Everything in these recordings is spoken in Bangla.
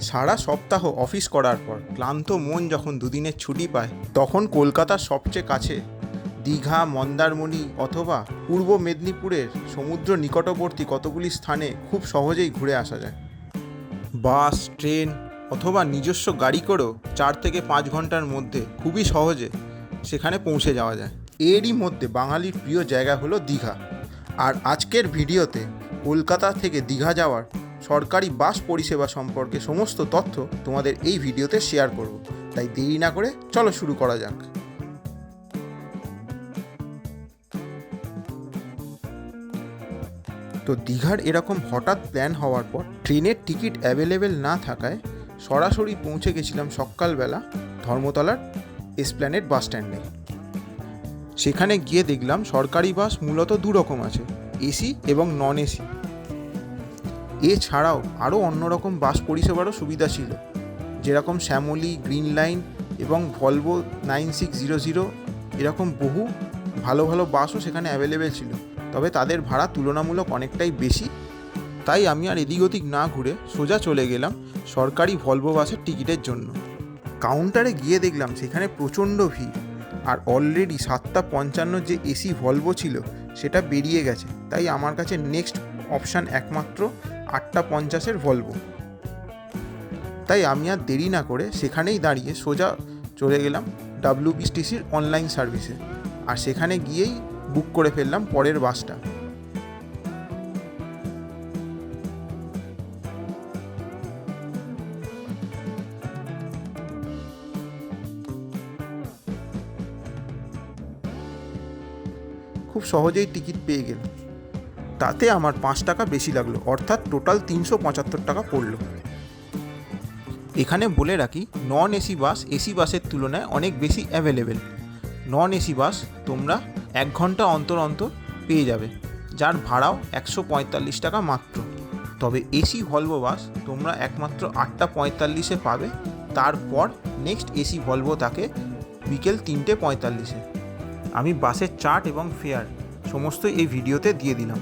সারা সপ্তাহ অফিস করার পর ক্লান্ত মন যখন দুদিনের ছুটি পায়, তখন কলকাতার সবচেয়ে কাছে, দীঘা, মন্দারমণি অথবা পূর্ব মেদিনীপুরের সমুদ্র নিকটবর্তী কতগুলি স্থানে খুব সহজেই ঘুরে আসা যায়। বাস, ট্রেন অথবা নিজস্ব গাড়ি করেও চার থেকে পাঁচ ঘণ্টার মধ্যে খুবই সহজে সেখানে পৌঁছে যাওয়া যায়। এরই মধ্যে বাঙালির প্রিয় জায়গা হলো দীঘা। আর আজকের ভিডিওতে কলকাতা থেকে দীঘা যাওয়ার সরকারি বাস পরিষেবা সম্পর্কে সমস্ত তথ্য তোমাদের এই ভিডিওতে শেয়ার করব। তাই দেরি না করে চলো শুরু করা যাক। তো দীঘার এরকম হঠাৎ প্ল্যান হওয়ার পর ট্রেনের টিকিট অ্যাভেলেবেল না থাকায় সরাসরি পৌঁছে গেছিলাম সকালবেলা ধর্মতলার এসপ্ল্যানেড বাস স্ট্যান্ডে সেখানে গিয়ে দেখলাম সরকারি বাস মূলত দু রকম আছে, এসি এবং নন এসি এছাড়াও আরও অন্যরকম বাস পরিষেবারও সুবিধা ছিল, যেরকম শ্যামলি, গ্রিন লাইন এবং Volvo nine six zero zero, এরকম বহু ভালো ভালো বাসও সেখানে অ্যাভেলেবেল ছিল। তবে তাদের ভাড়া তুলনামূলক অনেকটাই বেশি, তাই আমি আর এদিক ওদিক না ঘুরে সোজা চলে গেলাম সরকারি ভলভো বাসের টিকিটের জন্য। কাউন্টারে গিয়ে দেখলাম সেখানে প্রচণ্ড ভিড়, আর অলরেডি সাতটা পঞ্চান্ন যে এসি ভলভো ছিল সেটা বেরিয়ে গেছে, তাই আমার কাছে নেক্সট অপশান একমাত্র আটটা পঞ্চাশের ভলভো তাই আমি আর দেরি না করে সেখানেই দাঁড়িয়ে সোজা চলে গেলাম ডাব্লিউবিএসটিসির অনলাইন সার্ভিসে আর সেখানে গিয়েই বুক করে ফেললাম পরের বাসটা। খুব সহজেই টিকিট পেয়ে গেলাম। তাতে আমার পাঁচ টাকা বেশি লাগল, অর্থাৎ টোটাল তিনশো পঁচাত্তর টাকা পড়ল। এখানে বলে রাখি নন এসি বাস এসি বাসের তুলনায় অনেক বেশি অ্যাভেলেবেল নন এসি বাস তোমরা এক ঘণ্টা অন্তর অন্তর পেয়ে যাবে, যার ভাড়াও একশো পঁয়তাল্লিশ টাকা মাত্র। তবে এসি ভলভো বাস তোমরা একমাত্র আটটা পঁয়তাল্লিশে পাবে, তারপর নেক্সট এসি ভলভো থাকে বিকেল তিনটে পঁয়তাল্লিশে। আমি বাসের চার্ট এবং ফেয়ার সমস্ত এই ভিডিওতে দিয়ে দিলাম।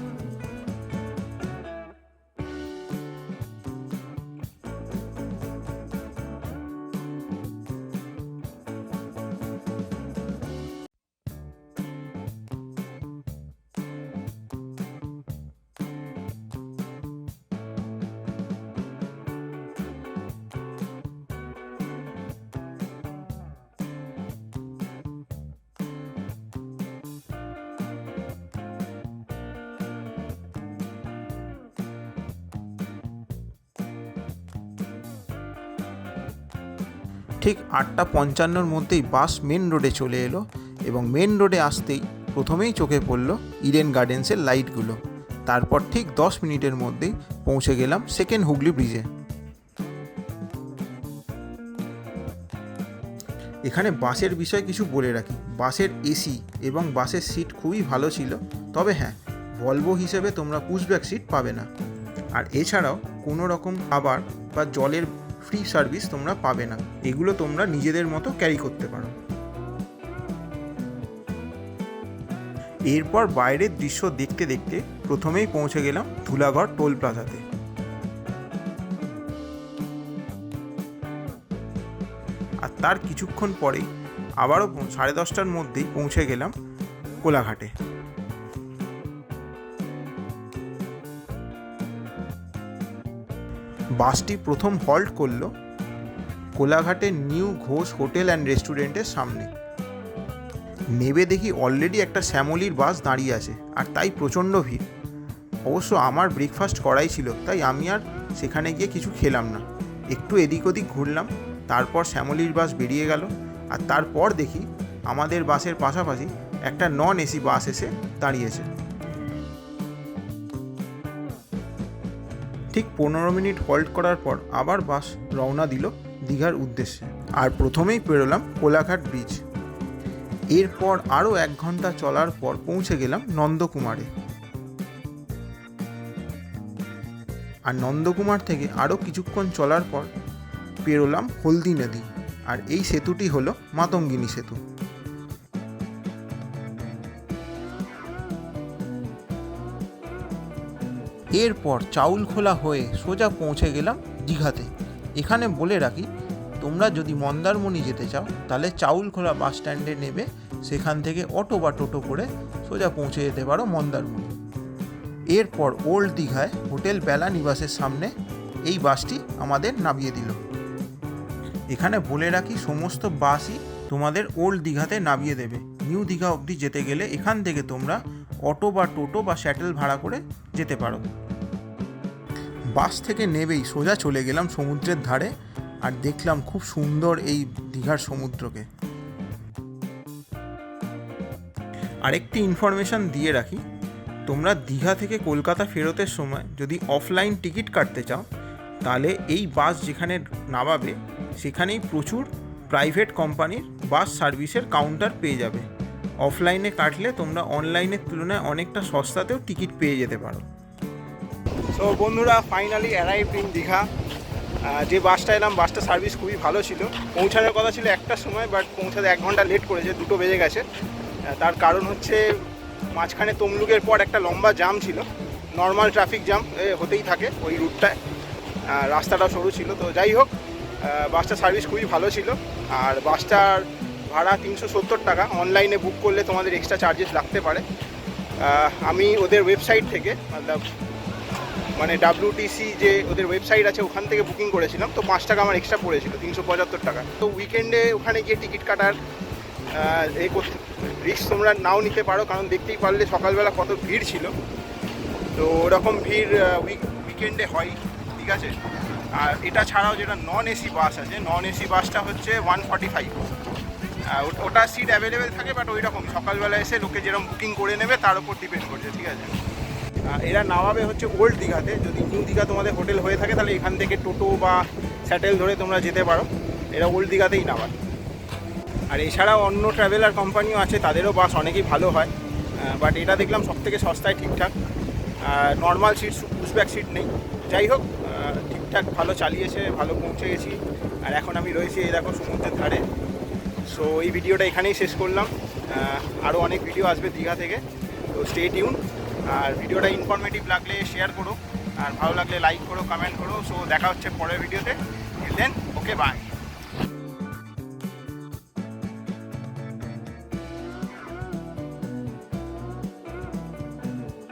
ঠিক আটটা পঞ্চান্নর মধ্যেই বাস মেন রোডে চলে এলো এবং মেন রোডে আসতেই প্রথমেই চোখে পড়ল ইডেন গার্ডেন্সের লাইটগুলো তারপর ঠিক দশ মিনিটের মধ্যেই পৌঁছে গেলাম সেকেন্ড হুগলি ব্রিজে এখানে বাসের বিষয়ে কিছু বলে রাখি। বাসের এসি এবং বাসের সিট খুবই ভালো ছিল, তবে হ্যাঁ ভলভো হিসেবে তোমরা পুশব্যাক সিট পাবে না। আর এছাড়াও কোনো রকম খাবার বা জলের ফ্রি সার্ভিস তোমরা পাবে না। এগুলো তোমরা নিজেদের মতো ক্যারি করতে পারো। এরপর বাইরের দৃশ্য দেখতে দেখতে প্রথমেই পৌঁছে গেলাম ধুলাগড় টোল প্লাজাতে। আর তার কিছুক্ষণ পরেই আবারও সাড়ে দশটার মধ্যেই পৌঁছে গেলাম কোলাঘাটে। বাসটি প্রথম হল্ট করল কোলাঘাটের নিউ ঘোষ হোটেল অ্যান্ড রেস্টুরেন্টের সামনে। নেবে দেখি অলরেডি একটা শ্যামলির বাস দাঁড়িয়ে আছে, আর তাই প্রচণ্ড ভিড়। অবশ্য আমার ব্রেকফাস্ট করাই ছিল, তাই আমি আর সেখানে গিয়ে কিছু খেলাম না। একটু এদিক ওদিক ঘুরলাম, তারপর শ্যামলির বাস বেরিয়ে গেল, আর তারপর দেখি আমাদের বাসের পাশাপাশি একটা নন এসি বাস এসে দাঁড়িয়েছে। ঠিক পনেরো মিনিট হল্ট করার পর আবার বাস রওনা দিল দীঘার উদ্দেশ্যে। আর প্রথমেই পেরোলাম কোলাঘাট ব্রিজ এরপর আরও এক ঘণ্টা চলার পর পৌঁছে গেলাম নন্দকুমারে। আর নন্দকুমার থেকে আরও কিছুক্ষণ চলার পর পেরোলাম হলদি নদী। আর এই সেতুটি হলো মাতঙ্গিনী সেতু। এরপর চাউল খোলা হয়ে সোজা পৌঁছে গেলাম দীঘাতে। এখানে বলে রাখি, তোমরা যদি মন্দারমণি যেতে চাও, তাহলে চাউলখোলা বাস স্ট্যান্ডে নেবে, সেখান থেকে অটো বা টোটো করে সোজা পৌঁছে যেতে পারো মন্দারমণি। এরপর ওল্ড দীঘায় হোটেল বেলা নিবাসের সামনে এই বাসটি আমাদের নামিয়ে দিল। এখানে বলে রাখি, সমস্ত বাসই তোমাদের ওল্ড দীঘাতে নামিয়ে দেবে। নিউ দীঘা অবধি যেতে গেলে এখান থেকে তোমরা অটো বা টোটো বা শ্যাটেল ভাড়া করে যেতে পারো। বাস থেকে নেবেই, সোজা চলে গেলাম সমুদ্রের ধারে আর দেখলাম খুব সুন্দর এই দীঘার সমুদ্রকে। আরেকটি ইনফরমেশান দিয়ে রাখি, তোমরা দীঘা থেকে কলকাতা ফেরতের সময় যদি অফলাইন টিকিট কাটতে চাও, তাহলে এই বাস যেখানে নামাবে, সেখানেই প্রচুর প্রাইভেট কোম্পানির বাস সার্ভিসের কাউন্টার পেয়ে যাবে। অফলাইনে কাটলে তোমরা অনলাইনের তুলনায় অনেকটা সস্তাতেও টিকিট পেয়ে যেতে পারো। সো বন্ধুরা ফাইনালি অ্যারাইভ ইন দীঘা। যে বাসটা এলাম বাসটা সার্ভিস খুবই ভালো ছিল। পৌঁছানোর কথা ছিল একটার সময় বাট পৌঁছাতে এক ঘণ্টা লেট করেছে দুটো বেজে গেছে। তার কারণ হচ্ছে মাঝখানে তমলুকের পর একটা লম্বা জাম ছিল। নর্মাল ট্রাফিক জাম হতেই থাকে ওই রুটটায় রাস্তাটা সরু ছিল। তো যাই হোক আহ, বাসটার সার্ভিস খুবই ভালো ছিল। আর বাসটার ভাড়া তিনশো সত্তর টাকা। অনলাইনে বুক করলে তোমাদের এক্সট্রা চার্জেস লাগতে পারে। আমি ওদের ওয়েবসাইট থেকে মতলব মানে ডাব্লিউটিসি যে ওদের ওয়েবসাইট আছে, ওখান থেকে বুকিং করেছিলাম। তো পাঁচ টাকা আমার এক্সট্রা পড়েছিল, তিনশো পঁচাত্তর টাকা। তো উইকেন্ডে ওখানে গিয়ে টিকিট কাটার এই করতে রিস্ক তোমরা নাও নিতে পারো, কারণ দেখতেই পারলে সকালবেলা কত ভিড় ছিল। তো ওরকম ভিড় উইক উইকেন্ডে হয়, ঠিক আছে? আর এটা ছাড়াও যেটা নন এসি বাস আছে নন এসি বাসটা হচ্ছে ওয়ান ফর্টি ফাইভ ওটা সিট অ্যাভেলেবেল থাকে বাট ওই রকম সকালবেলা এসে লোকে যেরকম বুকিং করে নেবে, তার উপর ডিপেন্ড করছে, ঠিক আছে? এরা নামাবে হচ্ছে ওল্ড দীঘাতে। যদি নিউ দীঘা তোমাদের হোটেল হয়ে থাকে, তাহলে এখান থেকে টোটো বা স্যাটেল ধরে তোমরা যেতে পারো। এরা ওল্ড দীঘাতেই নামায় আর এছাড়াও অন্য ট্রাভেলার কোম্পানিও আছে, তাদেরও বাস অনেকই ভালো হয়। বাট এটা দেখলাম সব থেকে সস্তায় ঠিকঠাক। নর্মাল সিট পুশব্যাক সিট নেই। যাই হোক ঠিকঠাক ভালো চালিয়েছে, ভালো পৌঁছে গেছি আর এখন আমি রয়েছি এই দেখো সমুদ্রের ধারে। সো এই ভিডিওটা এখানেই শেষ করলাম। আরও অনেক ভিডিও আসবে দীঘা থেকে। তো স্টে টিউন আর ভিডিওটা ইনফরমেটিভ লাগলে শেয়ার করো। আর ভালো লাগলে লাইক করো কমেন্ট করো। সো দেখা হচ্ছে পরের ভিডিওতে দেন ওকে বাই